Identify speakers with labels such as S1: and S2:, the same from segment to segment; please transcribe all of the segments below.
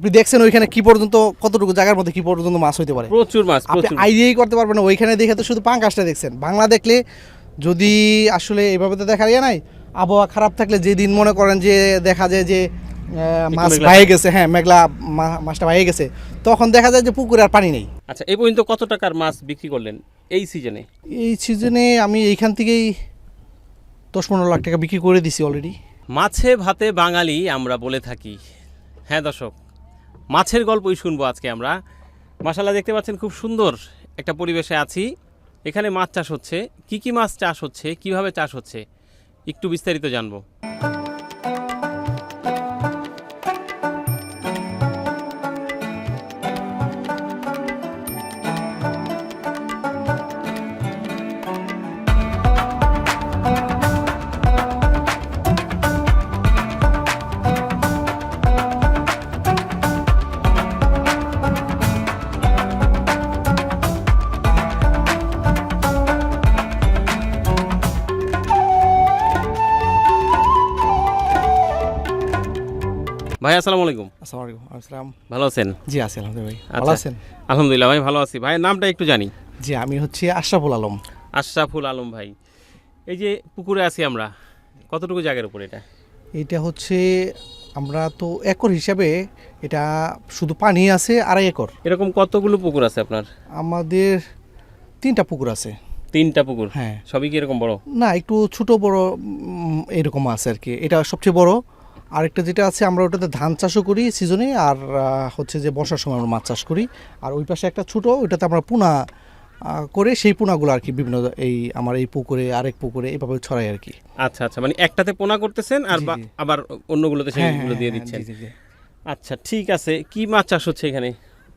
S1: আপনি দেখছেন ওইখানে কি পর্যন্ত কতটুকু জায়গার মধ্যে কি পর্যন্ত মাছ হইতে পারে?
S2: প্রচুর মাছ
S1: আপনি আইডিয়াই করতে পারবেন না ওইখানে দেখে তো শুধু পাঙ্কাশটা দেখছেন। বাংলা দেখলে যদি আসলে এভাবে তো দেখা যায় নাই আবহাওয়া খারাপ থাকলে যেদিন মনে করেন যে দেখা যায় যে মাছ বাইয়ে গেছে হ্যাঁ মেঘলা মাছটা বাইয়ে গেছে তখন দেখা যায় যে পুকুরে আর পানি নেই।
S2: আচ্ছা এই পর্যন্ত কত টাকার মাছ বিক্রি করলেন এই সিজনে?
S1: এই সিজনে আমি এইখান থেকেই দশ পনেরো লাখ টাকা বিক্রি করে দিছি অলরেডি
S2: মাছে ভাতে বাঙালি আমরা বলে থাকি। হ্যাঁ দর্শক মাছের গল্পই শুনব আজকে আমরা। মাসাল্লাহ দেখতে পাচ্ছেন খুব সুন্দর একটা পরিবেশে আছি। এখানে মাছ চাষ হচ্ছে। কি কি মাছ চাষ হচ্ছে? কীভাবে চাষ হচ্ছে? একটু বিস্তারিত জানব। আসসালামু আলাইকুম।
S1: আসসালামু আলাইকুম আসসালাম।
S2: ভালো আছেন?
S1: জি আছি আলহামদুলিল্লাহ ভাই ভালো
S2: আচ্ছা।
S1: আছেন?
S2: আলহামদুলিল্লাহ ভাই ভালো আছি। ভাইয়ের নামটা একটু জানি।
S1: জি আমি হচ্ছে আশরাফুল আলম।
S2: আশরাফুল আলম ভাই এই যে পুকুরে আছি আমরা কতটুকু জায়গার উপর এটা?
S1: এটা হচ্ছে আমরা তো একর হিসাবে এটা শুধু পানি আছে আড়াই একর।
S2: এরকম কতগুলো পুকুর আছে আপনার?
S1: আমাদের তিনটা পুকুর আছে।
S2: তিনটা পুকুর?
S1: হ্যাঁ।
S2: সবই কি এরকম বড়?
S1: না একটু ছোট বড় এরকম আছে আর কি। এটা সবচেয়ে বড়। আরেকটা যেটা আছে আমরা ওটাতে ধান চাষও করি সিজনে আর হচ্ছে যে বর্ষার সময় আমরা মাছ চাষ করি। আর ওই পাশে একটা ছোট ওইটাতে আমরা পোনা করে সেই পোনাগুলো আর কি বিভিন্ন এই আমার এই পুকুরে আরেক পুকুরে এভাবে ছড়াই আর কি
S2: আচ্ছা আচ্ছা মানে একটাতে পোনা করতেছেন আর। আবার অন্যগুলোতে
S1: হ্যাঁ,
S2: সেইগুলো
S1: হ্যাঁ,
S2: দিয়ে
S1: হ্যাঁ,
S2: দিচ্ছেন। আচ্ছা ঠিক আছে কি মাছ চাষ হচ্ছে এখানে?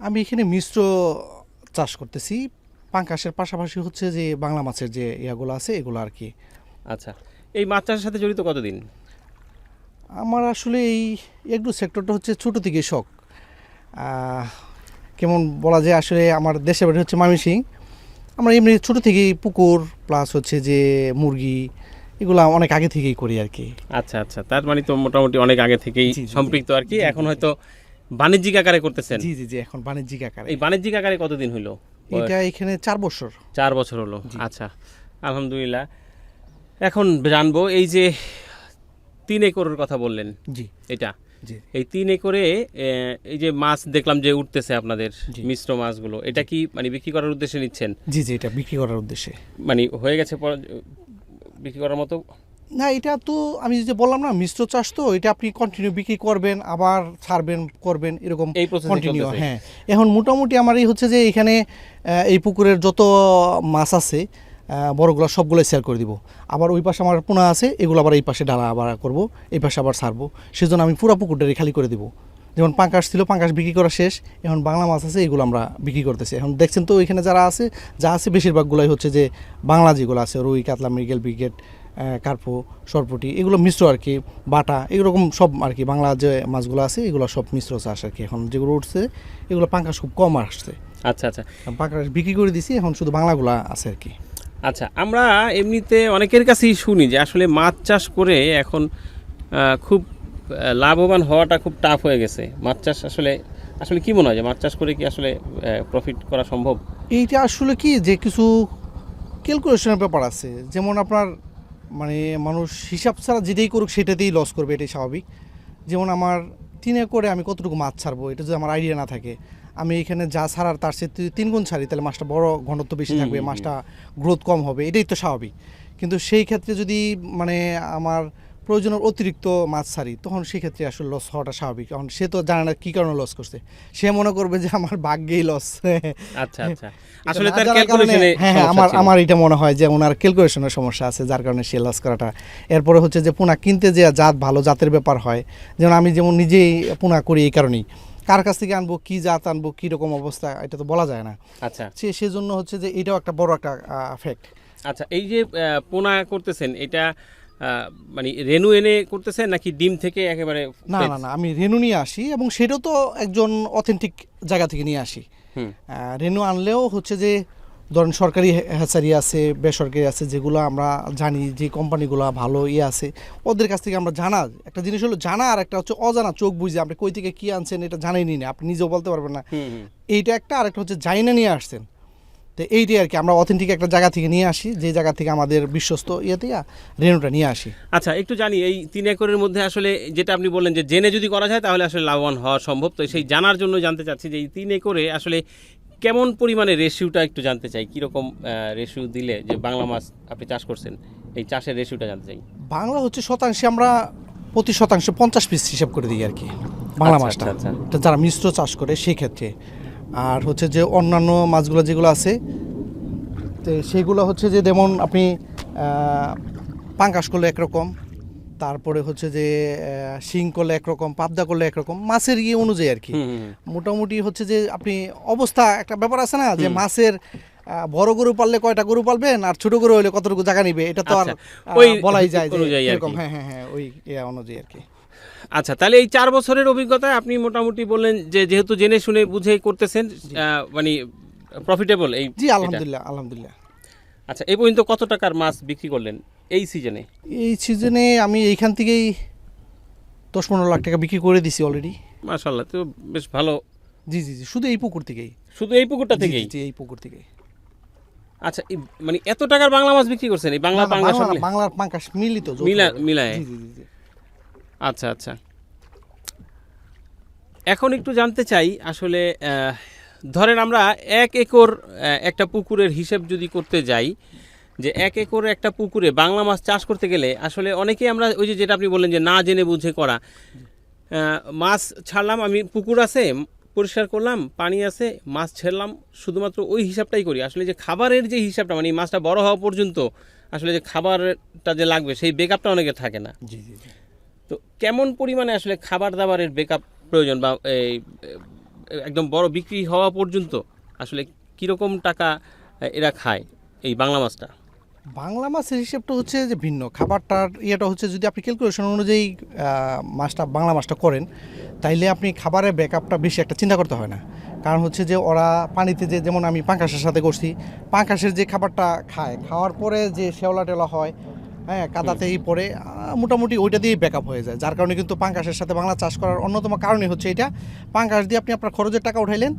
S1: আমি এখানে মিশ্র চাষ করতেছি। পাঙ্কাশের পাশাপাশি হচ্ছে যে বাংলা মাছের যে ইয়াগুলো আছে এগুলো আর কি
S2: আচ্ছা এই মাছ চাষের সাথে জড়িত কতদিন?
S1: আমার আসলে এই এগ্রো সেক্টরটা হচ্ছে ছোটো থেকে শখ। কেমন বলা যায় আসলে আমার দেশের বাড়ি হচ্ছে মামিসিং আমরা এমনি ছোটো থেকেই পুকুর প্লাস হচ্ছে যে মুরগি এগুলো অনেক আগে থেকেই করি আর কি
S2: আচ্ছা আচ্ছা তার মানে তো মোটামুটি অনেক আগে থেকেই। সম্পৃক্ত আর কি এখন হয়তো বাণিজ্যিক আকারে করতেছেন?
S1: জি জি জি এখন বাণিজ্যিক আকারে।
S2: এই বাণিজ্যিক আকারে কতদিন হইল?
S1: এটা এখানে চার বছর।
S2: চার বছর হলো। আচ্ছা আলহামদুলিল্লাহ। এখন জানব এই যে তিন একরের কথা বললেন।
S1: জি।
S2: এটা? এই তিন একরে এই যে মাছ দেখলাম যে উঠতেছে আপনাদের। মিশ্র মাছগুলো এটা কি মানে বিক্রি করার উদ্দেশ্যে নিচ্ছেন?
S1: জি জি এটা বিক্রি করার উদ্দেশ্যে।
S2: মানে হয়ে গেছে বিক্রি করার মতো?
S1: না এটা তো আমি যে বললাম না মিশ্র চাষ তো এটা আপনি কন্টিনিউ বিক্রি করবেন আবার ছাড়বেন করবেন এরকম কন্টিনিউ হ্যাঁ। এখন মোটামুটি আমার এই হচ্ছে যে এখানে এই পুকুরের যত মাছ আছে বড়গুলো সবগুলোই সেল করে দিব। আবার ওই পাশে আমার পোনা আছে এগুলো আবার এই পাশে ডালা আবার করব এই পাশে আবার ছাড়বো সেজন্য আমি পুরো পুকুরটাই খালি করে দিব। যেমন পাঙ্কাশ ছিল পাঙ্কাশ বিক্রি করা শেষ। এখন বাংলা মাছ আছে এগুলো আমরা বিক্রি করতেছি। এখন দেখছেন তো এখানে যারা আছে যা আছে বেশিরভাগগুলোই হচ্ছে যে বাংলা যেগুলো আছে রুই কাতলা মৃগেল ব্রিগেড কার্পো সরপুটি এগুলো মিশ্র আর কি বাটা এরকম সব আর কি বাংলা যে মাছগুলো আছে এগুলো সব মিশ্র চাষ আর কি। এখন যেগুলো উঠছে এগুলো পাঙ্কাশ খুব কম আসছে।
S2: আচ্ছা আচ্ছা।
S1: পাঙ্কাশ বিক্রি করে দিছি এখন শুধু বাংলাগুলো আছে আর কি।
S2: আচ্ছা আমরা এমনিতে অনেকের কাছেই শুনি যে আসলে মাছ চাষ করে এখন খুব লাভবান হওয়াটা খুব টাফ হয়ে গেছে। মাছ চাষ আসলে আসলে কি মনে হয় যে মাছ চাষ করে কি আসলে প্রফিট করা সম্ভব?
S1: এইটা আসলে কি যে কিছু ক্যালকুলেশনের ব্যাপার আছে। যেমন আপনার মানে মানুষ হিসাব ছাড়া যেটাই করুক সেটাতেই লস করবে, এটাই স্বাভাবিক। যেমন আমার তিনে করে আমি কতটুকু মাছ ছাড়বো? এটা যদি আমার আইডিয়া না থাকে। আমি এখানে যা ছাড়ার তার সে তিন গুণ ছাড়ি তাহলে মাছটা বড় ঘনত্ব বেশি থাকবে মাছটা গ্রোথ কম হবে এটাই তো স্বাভাবিক। কিন্তু সেই ক্ষেত্রে যদি মানে আমার প্রয়োজনের অতিরিক্ত মাছ ছাড়ি তখন সেই ক্ষেত্রে আসলে লস হওয়াটা স্বাভাবিক। কারণ সে তো জানে না কী কারণে লস করছে। সে মনে করবে যে আমার ভাগ্যেই লস
S2: আচ্ছা আচ্ছা। আসলে তার ক্যালকুলেশনে
S1: হ্যাঁ হ্যাঁ আমার আমার এটা মনে হয় যে ওনার ক্যালকুলেশনের সমস্যা আছে যার কারণে সে লস করাটা। এরপরে হচ্ছে যে পোনা কিনতে যে জাত ভালো জাতের ব্যাপার হয় যেমন আমি যেমন নিজেই পোনা করি এই কারণেই। কার কাছ থেকে আনব কি জাত আনব কি রকম অবস্থা এটা তো বলা যায় না।
S2: আচ্ছা।
S1: সে সেজন্য হচ্ছে যে এটাও একটা বড় একটা ফ্যাক্ট
S2: আচ্ছা এই যে পোনা করতেছেন এটা মানে রেনু এনে করতেছেন নাকি ডিম থেকে একেবারে
S1: না না না আমি রেনু নিয়ে আসি এবং সেটাও তো একজন অথেন্টিক জায়গা থেকে নিয়ে আসি। রেনু আনলেও হচ্ছে যে ধরেন সরকারি হ্যাচারি আছে বেসরকারি আছে যেগুলো আমরা জানি যে কোম্পানিগুলো ভালো ইয়ে আছে ওদের কাছ থেকে আমরা জানা একটা জিনিস হলো জানা আর একটা হচ্ছে অজানা চোখ বুঝে আপনি কই থেকে কী আনছেন এটা জানেনি না আপনি নিজেও বলতে পারবেন না। এইটা একটা আর একটা হচ্ছে জাইনা নিয়ে আসছেন। তো এইটাই আর কি আমরা অথেন্টিক একটা জায়গা থেকে নিয়ে আসি যে জায়গা থেকে আমাদের বিশ্বস্ত ইয়েতে রেনুটা নিয়ে আসি।
S2: আচ্ছা একটু জানি এই তিন একরের মধ্যে আসলে যেটা আপনি বললেন যে জেনে যদি করা যায় তাহলে আসলে লাভবান হওয়া সম্ভব। তো সেই জানার জন্য জানতে চাচ্ছি যে এই তিন একরে আসলে কেমন পরিমাণে রেশিওটা একটু জানতে চাই কীরকম রেশিও দিলে যে বাংলা মাছ আপনি চাষ করছেন এই চাষের রেশিওটা জানতে চাই।
S1: বাংলা হচ্ছে শতাংশে আমরা প্রতি শতাংশে পঞ্চাশ পিস হিসাব করে দিই আর কি বাংলা
S2: আচ্ছা,
S1: মাছটা।
S2: আচ্ছা, আচ্ছা।
S1: যারা মিশ্র চাষ করে সেই ক্ষেত্রে। আর হচ্ছে যে অন্যান্য মাছগুলো যেগুলো আছে তো সেগুলো হচ্ছে যে যেমন আপনি পাঙ্কাশ করলে একরকম তারপরে হচ্ছে যে শিং করলে একরকম পাবদা করলে একরকম মাছের ইয়ে অনুযায়ী আর কি। মোটামুটি হচ্ছে যে আপনি অবস্থা একটা ব্যাপার আছে না যে মাছের বড় গরু পাললে কয়টা গরু পালবেন আর ছোট গরু হলে কতটুকু জায়গা নিবে এটা তো আর
S2: আচ্ছা, ওই
S1: বলাই যায় যে এরকম হ্যাঁ হ্যাঁ হ্যাঁ ওই ইয়ে অনুযায়ী আর কি
S2: আচ্ছা তাহলে এই চার বছরের অভিজ্ঞতায় আপনি মোটামুটি বললেন যে যেহেতু জেনে শুনে বুঝে করতেছেন মানে প্রফিটেবল এই
S1: জি আলহামদুলিল্লাহ আলহামদুলিল্লাহ।
S2: আচ্ছা এই পর্যন্ত কত টাকার মাছ বিক্রি করলেন এই সিজনে
S1: এই সিজনে আমি এইখান থেকেই দশ পনেরো লাখ টাকা বিক্রি করে দিছি অলরেডি
S2: মাশাল্লাহ তো বেশ ভালো।
S1: জি জি জি শুধু এই পুকুর থেকেই।
S2: শুধু এই পুকুরটা থেকেই?
S1: জি, এই পুকুর থেকেই।
S2: আচ্ছা মানে এত টাকার বাংলা মাছ বিক্রি করছেন এই বাংলা
S1: বাংলা বাংলার পাঙ্কাশ মিলিত
S2: মিলা-। মিলায়?
S1: জি জি জি।
S2: আচ্ছা আচ্ছা। এখন একটু জানতে চাই, আসলে ধরেন আমরা এক একর একটা পুকুরের হিসেব যদি করতে যাই, যে এক একর একটা পুকুরে বাংলা মাছ চাষ করতে গেলে, আসলে অনেকেই আমরা ওই যে যেটা আপনি বললেন যে না জেনে বুঝে করা মাছ ছাড়লাম, আমি পুকুর আছে, পরিষ্কার করলাম, পানি আছে, মাছ ছেড়লাম, শুধুমাত্র ওই হিসাবটাই করি। আসলে যে খাবারের যে হিসাবটা মানে মাছটা বড় হওয়া পর্যন্ত, আসলে যে খাবারটা যে লাগবে, সেই বেকআপটা অনেকে থাকে না।
S1: জি জি।
S2: তো কেমন পরিমাণে আসলে খাবার দাবারের বেকআপ প্রয়োজন বা এই একদম বড় বিক্রি হওয়া পর্যন্ত আসলে কীরকম টাকা এরা খায় এই বাংলা মাছটা?
S1: বাংলা মাছের হিসেবটা হচ্ছে যে ভিন্ন। খাবারটার ইয়েটা হচ্ছে যদি আপনি ক্যালকুলেশন অনুযায়ী মাছটা, বাংলা মাছটা করেন, তাইলে আপনি খাবারের ব্যাকআপটা বেশি একটা চিন্তা করতে হয় না। কারণ হচ্ছে যে ওরা পানিতে যে, যেমন আমি পাঙ্কাশের সাথে করছি, পাঙ্কাশের যে খাবারটা খায়, খাওয়ার পরে যে শেওলা টেলা হয় হ্যাঁ কাদাতেই পরে মোটামুটি ওইটা দিয়েই ব্যাকআপ হয়ে যায়। যার কারণে কিন্তু পাঙ্কাশের সাথে বাংলা চাষ করার অন্যতম কারণই হচ্ছে এটা। পাঙ্কাশ দিয়ে আপনি আপনার খরচের টাকা উঠাইলেন।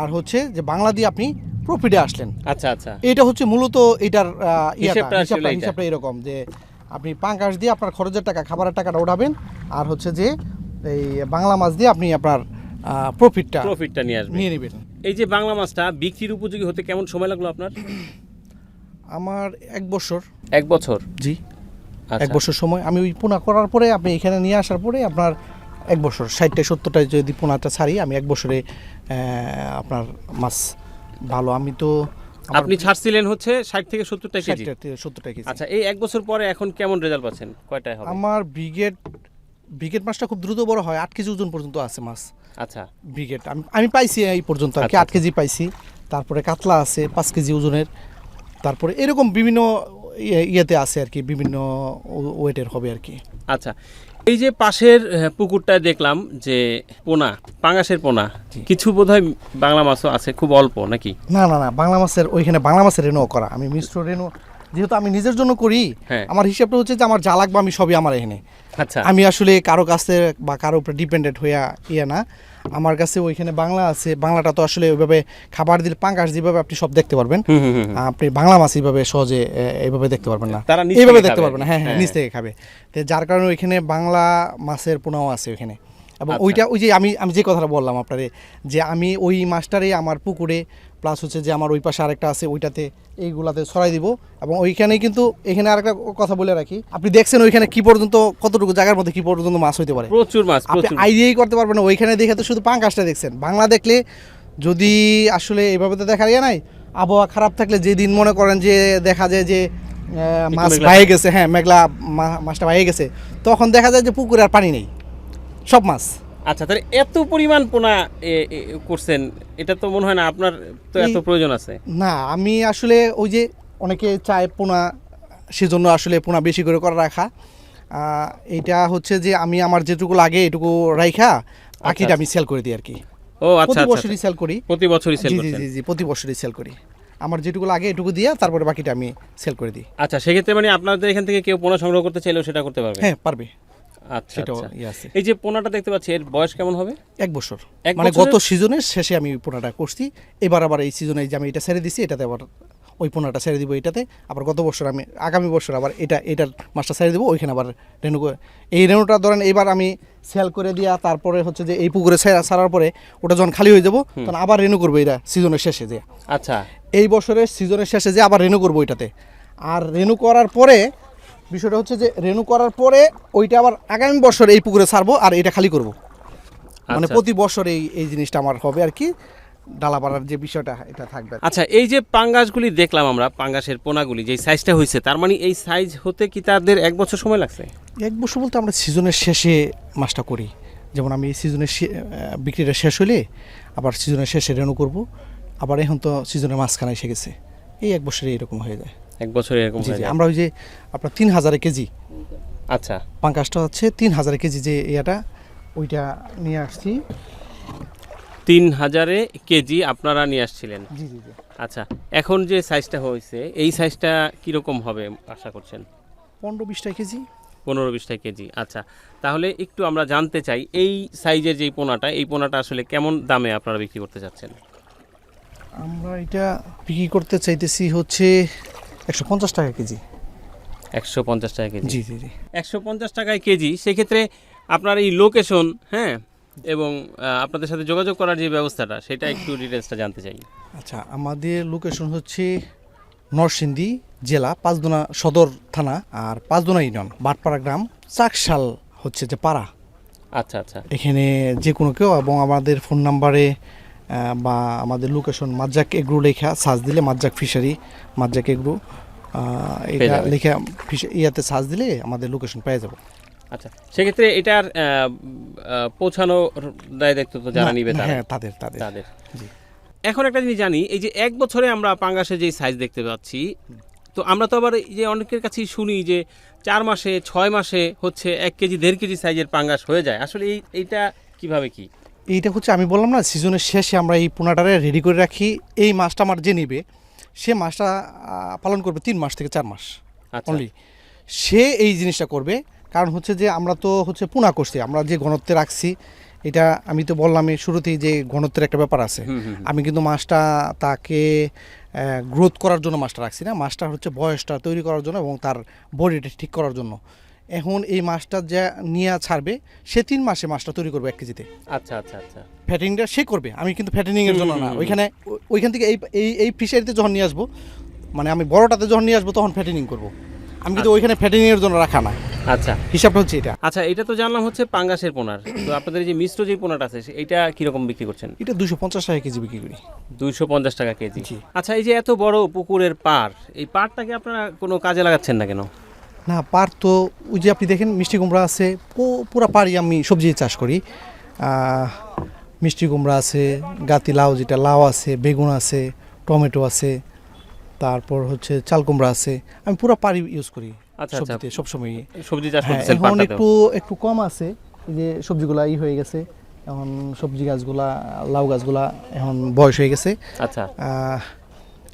S1: আর হচ্ছে যে বাংলা দিয়ে আপনি প্রফিটে আসলেন।
S2: আচ্ছা আচ্ছা।
S1: এটা হচ্ছে মূলত এটার
S2: হিসাবটা
S1: এরকম যে আপনি পাঙ্কাশ দিয়ে আপনার খরচের টাকা খাবারের টাকাটা উঠাবেন। আর হচ্ছে যে এই বাংলা মাছ দিয়ে আপনি আপনার প্রফিটটা
S2: প্রফিটটা নিয়ে আসবেন।
S1: নিয়ে নেবেন।
S2: এই যে বাংলা মাছটা বিক্রির উপযোগী হতে কেমন সময় লাগল আপনার?
S1: আমার এক বছর।
S2: এক বছর?
S1: জি।
S2: আচ্ছা।
S1: এক বছর সময়। আমি ওই পোনা করার পরে আপনি এখানে নিয়ে আসার পরে আপনার এক বছর ষাটটা সত্তরটায় যদি পোনাটা ছাড়ি আমি এক বছরে আপনার মাছ ভালো। আমি তো
S2: আপনি ছাড়ছিলেন হচ্ছে ষাট থেকে সত্তরটা কেজি?
S1: সত্তরটা কেজি।
S2: আচ্ছা এই এক বছর পরে এখন কেমন রেজাল্ট পাচ্ছেন? কয়টায় হবে?
S1: আমার ব্রিগেড ব্রিগেড মাছটা খুব দ্রুত বড় হয়। আট কেজি ওজন পর্যন্ত আছে মাছ।
S2: আচ্ছা।
S1: ব্রিগেড। আমি আমি পাইছি এই পর্যন্ত আর কি
S2: আচ্ছা,
S1: আট কেজি পাইছি। তারপরে কাতলা আছে পাঁচ কেজি ওজনের। তারপরে এরকম বিভিন্ন ইয়ে- ইয়েতে আছে আর কি বিভিন্ন ওয়েটের হবে আর কি।
S2: আচ্ছা এই যে পাশের পুকুরটায় দেখলাম যে পোনা পাঙ্গাসের পোনা কিছু বোধহয় বাংলা মাছও আছে খুব অল্প নাকি?
S1: না না না বাংলা মাছের ওইখানে বাংলা মাছের রেণু করা। আমি মিশ্র রেণু যেহেতু আমি নিজের জন্য করি
S2: হ্যাঁ।
S1: আমার হিসাবটা হচ্ছে যে আমার যা লাগবে আমি সবই আমার এখানে।
S2: আচ্ছা।
S1: আমি আসলে কারও কাছে বা কারও উপরে ডিপেন্ডেন্ট হইয়া ইয়ে না। আমার কাছে ওইখানে বাংলা আছে বাংলাটা তো আসলে ওইভাবে খাবার দিলে পাঙ্কাশ যেভাবে আপনি সব দেখতে পারবেন আপনি বাংলা মাছ এইভাবে সহজে এইভাবে দেখতে পারবেন না। এইভাবে দেখতে পারবেন না হ্যাঁ হ্যাঁ
S2: হ্যাঁ।
S1: নিচ থেকে খাবে। তো যার কারণে ওইখানে বাংলা মাছের পোনাও আছে ওইখানে। এবং
S2: আচ্ছা।
S1: ওইটা ওই যে আমি আমি যে কথাটা বললাম আপনারে যে আমি ওই মাছটারে আমার পুকুরে প্লাস হচ্ছে যে আমার ওই পাশে আরেকটা আছে ওইটাতে এইগুলাতে ছড়াই দিব এবং ওইখানে কিন্তু এখানে আরেকটা কথা বলে রাখি। আপনি দেখছেন ওইখানে কি পর্যন্ত কতটুকু জায়গার মধ্যে কি পর্যন্ত মাছ হইতে পারে?
S2: প্রচুর মাছ
S1: আপনি আইডিয়াই করতে পারবেন না ওইখানে দেখে তো শুধু পাঙ্কাশটা দেখছেন। বাংলা দেখলে যদি আসলে এভাবে তো দেখা যায় নাই আবহাওয়া খারাপ থাকলে যেদিন মনে করেন যে দেখা যায় যে মাছ বাইয়ে গেছে হ্যাঁ মেঘলা মাছটা বাইয়ে গেছে তখন দেখা যায় যে পুকুরে আর পানি নেই। সব মাছ।
S2: আচ্ছা তাহলে এত পরিমাণ পোনা করছেন এটা তো মনে হয় না আপনার তো এত প্রয়োজন আছে।
S1: না আমি আসলে ওই যে অনেকে চায় পোনা সেজন্য আসলে পোনা বেশি করে করে রাখা। এইটা হচ্ছে যে আমি আমার যেটুকু লাগে এটুকু রাইখা বাকিটা আমি সেল করে দিই আর কি
S2: ও আচ্ছা
S1: প্রতি
S2: আচ্ছা।
S1: বছরই সেল করি।
S2: প্রতি বছরই সেল
S1: জি জি জি প্রতি বছরই সেল করি। আমার যেটুকু লাগে এটুকু দিয়ে তারপরে বাকিটা আমি সেল করে দিই।
S2: আচ্ছা সেক্ষেত্রে মানে আপনাদের এখান থেকে কেউ পোনা সংগ্রহ করতে চাইলেও সেটা করতে পারবে?
S1: হ্যাঁ পারবে।
S2: আচ্ছা আচ্ছা।
S1: ইয়ে
S2: এই যে পোনাটা দেখতে পাচ্ছি এর বয়স কেমন হবে?
S1: এক বছর। মানে গত সিজনের শেষে আমি পোনাটা করছি। এবার আবার এই সিজনে যে আমি এটা ছেড়ে দিছি এটাতে আবার ওই পোনাটা ছেড়ে দিব এটাতে। আবার গত বছর আমি আগামী বছর আবার এটা এটার মাছটা ছেড়ে দিব ওইখানে আবার রেণু এই রেণুটা ধরেন এবার আমি সেল করে দিয়া তারপরে হচ্ছে যে এই পুকুরে ছেড়া- ছাড়ার পরে ওটা যখন খালি হয়ে যাব তখন আবার রেণু করব এটা সিজনের শেষে যে।
S2: আচ্ছা।
S1: এই বছরের সিজনের শেষে যে আবার রেনু করব ওইটাতে আর রেনু করার পরে বিষয়টা হচ্ছে যে রেনু করার পরে ওইটা আবার আগামী বছর এই পুকুরে ছাড়বো আর এটা খালি করব। মানে
S2: আচ্ছা।
S1: প্রতি বছর এই এই জিনিসটা আমার হবে আর কি ডালা পাড়ার যে বিষয়টা এটা থাকবে
S2: আচ্ছা এই যে পাঙ্গাসগুলি দেখলাম আমরা পাঙ্গাসের পোনাগুলি যে সাইজটা হয়েছে তার মানে এই সাইজ হতে কি তাদের এক বছর সময় লাগছে?
S1: এক বছর বলতে আমরা সিজনের শেষে মাছটা করি। যেমন আমি এই সিজনের বিক্রিটা শেষ হলে আবার সিজনের শেষে রেনু করব। আবার এখন তো সিজনের মাঝখানে এসে গেছে। এই এক বছরে এরকম হয়ে যায়।
S2: এক বছরে এরকম
S1: জি
S2: হয়ে।
S1: আমরা ওই যে আপনার তিন হাজারে কেজি।
S2: আচ্ছা।
S1: পাঙ্কাশটা হচ্ছে তিন হাজার কেজি যে ইয়াটা ওইটা নিয়ে আসছি।
S2: তিন হাজারে কেজি আপনারা নিয়ে আসছিলেন?
S1: জি জি জি।
S2: আচ্ছা এখন যে সাইজটা হয়েছে এই সাইজটা কীরকম হবে আশা করছেন?
S1: পনেরো বিশটা কেজি।
S2: পনেরো বিশটা কেজি আচ্ছা। তাহলে একটু আমরা জানতে চাই এই সাইজের যেই পোনাটা এই পোনাটা আসলে কেমন দামে আপনারা বিক্রি করতে চাচ্ছেন?
S1: আমরা এটা বিক্রি করতে চাইতেছি হচ্ছে একশো পঞ্চাশ টাকা কেজি।
S2: একশো পঞ্চাশ টাকা কেজি।
S1: জি জি জি।
S2: একশো পঞ্চাশ টাকায় কেজি সেক্ষেত্রে আপনার এই লোকেশন হ্যাঁ এবং আপনাদের সাথে যোগাযোগ করার যে ব্যবস্থাটা সেটা একটু ডিটেলসটা জানতে চাই।
S1: আচ্ছা আমাদের লোকেশন হচ্ছে নরসিংদী জেলা পাঁচদোনা সদর থানা আর পাঁচদোনা ইউনিয়ন বাটপাড়া গ্রাম চাকশাল হচ্ছে যে পাড়া।
S2: আচ্ছা আচ্ছা।
S1: এখানে যে কোনো কেউ এবং আমাদের ফোন নাম্বারে বা আমাদের লোকেশন মাজ্জাক এগ্রো লেখা সার্চ দিলে মাজ্জাক ফিশারি মাজ্জাক এগ্রু এটা। লেখা ইয়াতে সার্চ দিলে আমাদের লোকেশন পেয়ে যাব।
S2: আচ্ছা সেক্ষেত্রে এটার পৌঁছানোর দায় দায়িত্ব তো যারা নিবে
S1: হ্যাঁ তাদের তাদের।
S2: তাদের। এখন একটা জিনিস জানি এই যে এক বছরে আমরা পাঙ্গাসের যে সাইজ দেখতে পাচ্ছি তো আমরা তো আবার এই যে অনেকের কাছেই শুনি যে চার মাসে ছয় মাসে হচ্ছে এক কেজি দেড় কেজি সাইজের পাঙ্গাস হয়ে যায়। আসলে এই এইটা কীভাবে কি?
S1: এইটা হচ্ছে আমি বললাম না সিজনের শেষে আমরা এই পোনাটারে রেডি করে রাখি। এই মাছটা আমার যে নিবে সে মাছটা পালন করবে তিন মাস থেকে চার মাস
S2: আচ্ছা।
S1: অনলি সে এই জিনিসটা করবে কারণ হচ্ছে যে আমরা তো হচ্ছে পোনা করছি আমরা যে ঘনত্বে রাখছি এটা আমি তো বললামই শুরুতেই যে ঘনত্বের একটা ব্যাপার আছে। আমি কিন্তু মাছটা তাকে গ্রোথ করার জন্য মাছটা রাখছি না মাছটা হচ্ছে বয়সটা তৈরি করার জন্য এবং তার বডিটা ঠিক করার জন্য। এখন এই মাছটা যা নিয়ে ছাড়বে সে তিন মাসে মাছটা তৈরি করবে এক কেজিতে।
S2: আচ্ছা আচ্ছা আচ্ছা।
S1: ফ্যাটিংটা সে করবে আমি কিন্তু ফ্যাটেনিং এর জন্য না। ওইখানে ওইখান থেকে এই এই এই ফিশারিতে যখন নিয়ে আসব মানে আমি বড়টাতে যখন নিয়ে আসব তখন ফ্যাটেনিং করব। আমি কিন্তু ওইখানে ফ্যাটেনিং এর জন্য রাখা না।
S2: আচ্ছা।
S1: হিসাবটা হচ্ছে এটা।
S2: আচ্ছা এটা তো জানলাম হচ্ছে পাঙ্গাসের পোনার। তো আপনাদের এই যে মিশ্র যে পোনাটা আছে এটা কীরকম বিক্রি করছেন?
S1: এটা দুশো পঞ্চাশ টাকা কেজি বিক্রি করি।
S2: দুইশো পঞ্চাশ টাকা কেজি। আচ্ছা এই যে এত বড় পুকুরের পার এই পারটাকে আপনারা কোনো কাজে লাগাচ্ছেন না কেন?
S1: না পার তো ওই যে আপনি দেখেন মিষ্টি কুমড়া আছে পুরা পাড়ি আমি সবজি চাষ করি। মিষ্টি কুমড়া আছে গাতি লাউ যেটা লাউ আছে বেগুন আছে টমেটো আছে তারপর হচ্ছে চাল কুমড়া আছে আমি পুরো পাড়ি ইউজ করি
S2: আচ্ছা, আচ্ছা।
S1: সবজিতে সবসময়
S2: সবজি চাষ
S1: হ্যাঁ
S2: করতেছেন
S1: এখন একটু একটু কম আছে যে সবজিগুলা ই হয়ে গেছে এখন সবজি গাছগুলা লাউ গাছগুলা এখন বয়স হয়ে গেছে।
S2: আচ্ছা।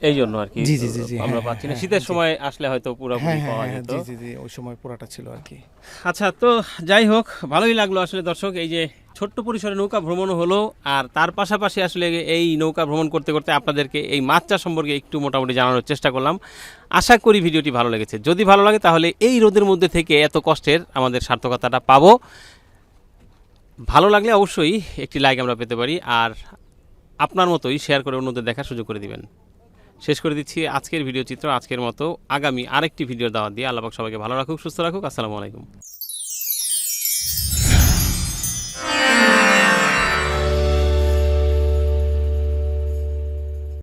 S2: এই জন্য আর কি
S1: জি, জি, জি,
S2: আমরা
S1: হ্যাঁ,
S2: পাচ্ছি না।
S1: হ্যাঁ,
S2: শীতের সময় আসলে হয়তো পুরোপুরি
S1: হ্যাঁ
S2: পাওয়া যেত।
S1: জি জি জি ওই সময় পুরাটা ছিল আর কি।
S2: আচ্ছা তো যাই হোক ভালোই লাগল আসলে দর্শক এই যে ছোট্ট পরিসরে নৌকা ভ্রমণ হলো আর তার পাশাপাশি আসলে এই নৌকা ভ্রমণ করতে করতে আপনাদেরকে এই মাছ চাষ সম্পর্কে একটু মোটামুটি জানানোর চেষ্টা করলাম। আশা করি ভিডিওটি ভালো লেগেছে। যদি ভালো লাগে তাহলে এই রোদের মধ্যে থেকে এত কষ্টের আমাদের সার্থকতাটা পাবো। ভালো লাগলে অবশ্যই একটি লাইক আমরা পেতে পারি আর আপনার মতোই শেয়ার করে অন্যদের দেখার সুযোগ করে দিবেন। শেষ করে দিচ্ছি আজকের ভিডিও চিত্র, আজকের মতো আগামী আরেকটি ভিডিও দাওয়াত দিয়ে। আল্লাহ সবাইকে ভালো রাখুক, সুস্থ রাখুক। আসসালামু আলাইকুম।